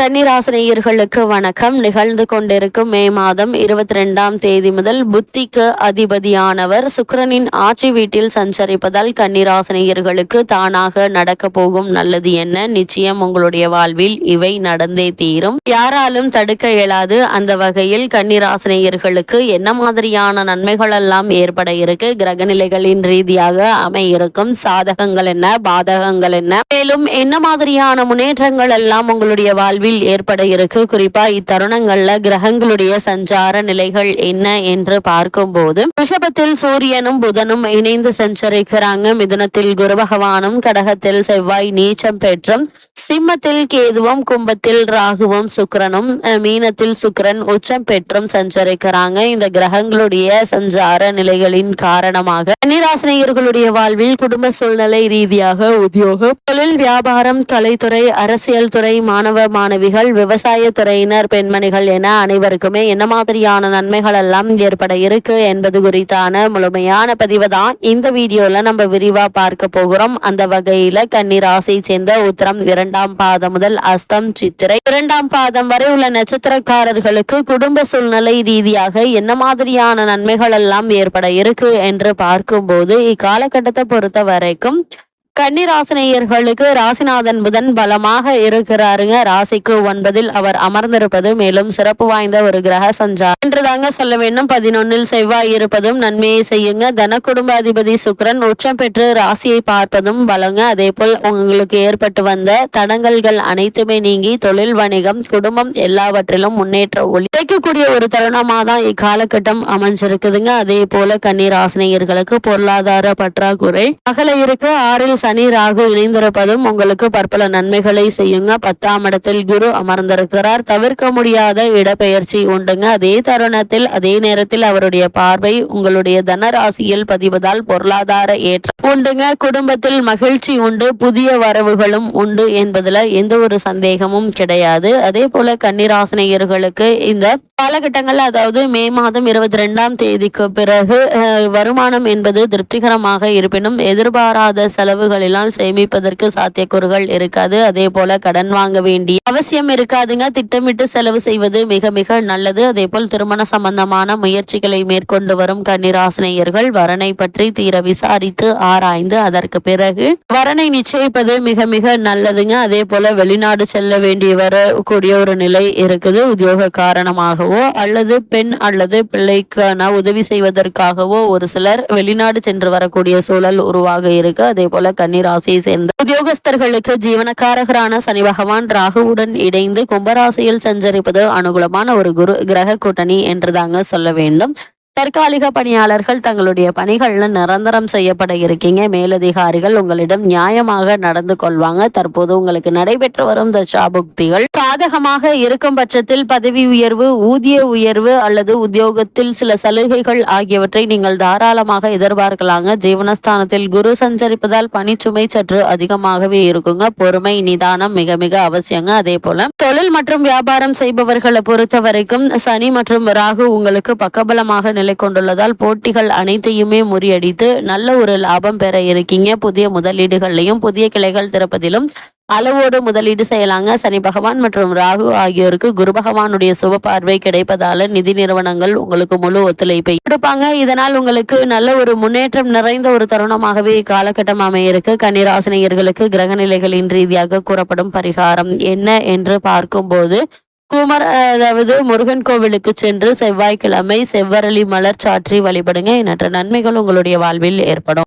கன்னிராசினியர்களுக்கு வணக்கம். நிகழ்ந்து கொண்டிருக்கும் மே மாதம் இருபத்தி ரெண்டாம் தேதி முதல் புத்திக்கு அதிபதியானவர் சுக்கரனின் ஆட்சி வீட்டில் சஞ்சரிப்பதால் கன்னிராசினியர்களுக்கு தானாக நடக்க போகும் நல்லது என்ன? நிச்சயம் உங்களுடைய வாழ்வில் இவை நடந்தே தீரும். யாராலும் தடுக்க இயலாது. அந்த வகையில் கன்னிராசினியர்களுக்கு என்ன மாதிரியான நன்மைகள் எல்லாம் ஏற்பட இருக்கு? கிரகநிலைகளின் ரீதியாக அமையிருக்கும் சாதகங்கள் என்ன? பாதகங்கள் என்ன? மேலும் என்ன மாதிரியான முன்னேற்றங்கள் எல்லாம் உங்களுடைய வாழ்வில் ஏற்பட இருக்கு குறிப்பா இத்தருணங்கள்ல கிரகங்களுடைய சஞ்சார நிலைகள் என்ன என்று பார்க்கும்போது ரிஷபத்தில் சூரியனும் புதனும் இணைந்து சஞ்சரிக்கிறாங்க. மிதுனத்தில் குரு பகவானும் கடகத்தில் செவ்வாய் நீச்சம் பெற்றும் சிம்மத்தில் கேதுவும் கும்பத்தில் ராகுவும் சுக்கரனும் மீனத்தில் சுக்கரன் உச்சம் பெற்றும் சஞ்சரிக்கிறாங்க. இந்த கிரகங்களுடைய சஞ்சார நிலைகளின் காரணமாக கன்னிராசினியர்களுடைய வாழ்வில் குடும்ப சூழ்நிலை ரீதியாக உத்தியோகம் தொழில் வியாபாரம் கலைத்துறை அரசியல் துறை மாணவ மனைவிகள் விவசாய துறையினர் பெண்மணிகள் என அனைவருக்குமே என்ன மாதிரியான நன்மைகள் எல்லாம் ஏற்பட இருக்கு என்பது குறித்தான முழுமையான பதிவு தான் இந்த வீடியோல நம்ம விரிவா பார்க்க போகிறோம். அந்த வகையில கன்னிராசியை சேர்ந்த உத்தரம் இரண்டாம் பாதம் முதல் அஸ்தம் சித்திரை. இரண்டாம் பாதம் வரை உள்ள நட்சத்திரக்காரர்களுக்கு குடும்ப சூழ்நிலை ரீதியாக என்ன மாதிரியான நன்மைகள் எல்லாம் ஏற்பட இருக்கு என்று பார்க்கும்போது இக்காலகட்டத்தை பொறுத்த வரைக்கும் கன்னிராசினியர்களுக்கு ராசிநாதன் புதன் பலமாக இருக்கிறாருங்க. ராசிக்கு ஒன்பதில் அவர் அமர்ந்திருப்பது மேலும் சிறப்பு வாய்ந்த ஒரு கிரக சஞ்சார் என்றுதாங்க சொல்ல வேண்டும். பதினொன்னில் செவ்வாய் இருப்பதும் நன்மையை செய்யுங்க. தன குடும்ப அதிபதி சுக்கிரன் உச்சம் பெற்று ராசியை பார்ப்பதும் பலங்க. அதே போல் உங்களுக்கு ஏற்பட்டு வந்த தடங்கல்கள் அனைத்துமே நீங்கி தொழில் வணிகம் குடும்பம் எல்லாவற்றிலும் முன்னேற்ற ஒளி. கிடைக்கக்கூடிய ஒரு தருணமா தான் இக்காலகட்டம் அமைஞ்சிருக்குதுங்க. அதே போல கன்னிராசினியர்களுக்கு பொருளாதார பற்றாக்குறை. அகலையிருக்கு ஆறில் சனி ராகு இணைந்திருப்பதும் உங்களுக்கு பற்பல நன்மைகளை செய்யுங்க. பத்தாம் இடத்தில் குரு அமர்ந்திருக்கிறார். தவிர்க்க முடியாத இடப்பெயர்ச்சி உண்டுங்க. அதே தருணத்தில் அதே நேரத்தில் அவருடைய பார்வை உங்களுடைய தனராசியில் பதிவதால் பொருளாதார ஏற்றம் உண்டுங்க. குடும்பத்தில் மகிழ்ச்சி உண்டு புதிய வரவுகளும் உண்டு என்பதுல எந்த ஒரு சந்தேகமும் கிடையாது. அதே போல கன்னிராசினியர்களுக்கு இந்த காலகட்டங்கள் அதாவது மே மாதம் இருபத்தி ரெண்டாம் தேதிக்கு பிறகு வருமானம் என்பது திருப்திகரமாக இருப்பினும் எதிர்பாராத செலவுகள் செலவுகளினால் சேமிப்பதற்கு சாத்தியக்கூறுகள் இருக்காது. அதே போல கடன் வாங்க வேண்டிய அவசியம் இருக்காதுங்க. திட்டமிட்டு செலவு செய்வது மிக மிக நல்லது. அதே போல் திருமண சம்பந்தமான முயற்சிகளை மேற்கொண்டு வரும் கன்னிராசினியர்கள் வரனை பற்றி தீர விசாரித்து ஆராய்ந்து அதற்கு பிறகு வரனை நிச்சயிப்பது மிக மிக நல்லதுங்க. அதே போல வெளிநாடு செல்ல வேண்டி வரக்கூடிய ஒரு நிலை இருக்குது. உத்தியோக காரணமாகவோ அல்லது பெண் அல்லது பிள்ளைக்கான உதவி செய்வதற்காகவோ ஒரு சிலர் வெளிநாடு சென்று வரக்கூடிய சூழல் உருவாக இருக்கு. அதே போல கன்னிராசியை சேர்ந்த உத்தியோகஸ்தர்களுக்கு ஜீவனக்காரகரான சனி பகவான் ராகுவுடன் இணைந்து கும்பராசியில் சஞ்சரிப்பது அனுகூலமான ஒரு குரு கிரக கூட்டணி என்றுதாங்க சொல்ல வேண்டும். தற்காலிக பணியாளர்கள் தங்களுடைய பணிகள்ல நிரந்தரம் செய்யப்பட இருக்கீங்க. மேலதிகாரிகள் உங்களிடம் நியாயமாக நடந்து கொள்வாங்க. தற்போது உங்களுக்கு நடைபெற்று வரும் தசாபுக்திகள். சாதகமாக இருக்கும் பட்சத்தில் பதவி உயர்வு ஊதிய உயர்வு அல்லது உத்தியோகத்தில் சில சலுகைகள் ஆகியவற்றை நீங்கள் தாராளமாக எதிர்பார்க்கலாங்க. ஜீவனஸ்தானத்தில் குரு சஞ்சரிப்பதால் பணிச்சுமை சற்று அதிகமாகவே இருக்குங்க. பொறுமை நிதானம் மிக மிக அவசியங்க. அதே போல தொழில் மற்றும் வியாபாரம் செய்பவர்களை பொறுத்த வரைக்கும் சனி மற்றும் ராகு உங்களுக்கு பக்கபலமாக நிலை கொண்டுள்ளதால் போட்டிகள் அனைத்தையுமே முறியடித்து நல்ல ஒரு லாபம் பெற இருக்கீங்க. புதிய முதலீடுகள்லையும் புதிய கிளைகள் திறப்பதிலும் அளவோடு முதலீடு செய்யலாங்க. சனி பகவான் மற்றும் ராகு ஆகியோருக்கு குரு பகவானுடைய சுப பார்வை கிடைப்பதால நிதி நிறுவனங்கள் உங்களுக்கு முழு ஒத்துழைப்பை கொடுப்பாங்க. இதனால் உங்களுக்கு நல்ல ஒரு முன்னேற்றம் நிறைந்த ஒரு தருணமாகவே இக்காலகட்டம் அமையிருக்கு. கன்னிராசினியர்களுக்கு கிரக நிலைகளின் ரீதியாக கூறப்படும் பரிகாரம் என்ன என்று பார்க்கும்போது குமர் அதாவது முருகன் கோவிலுக்கு சென்று செவ்வாய்க்கிழமை செவ்வரளி மலர் சாற்றி வழிபடுங்க. எண்ணற்ற நன்மைகள் உங்களுடைய வாழ்வில் ஏற்படும்.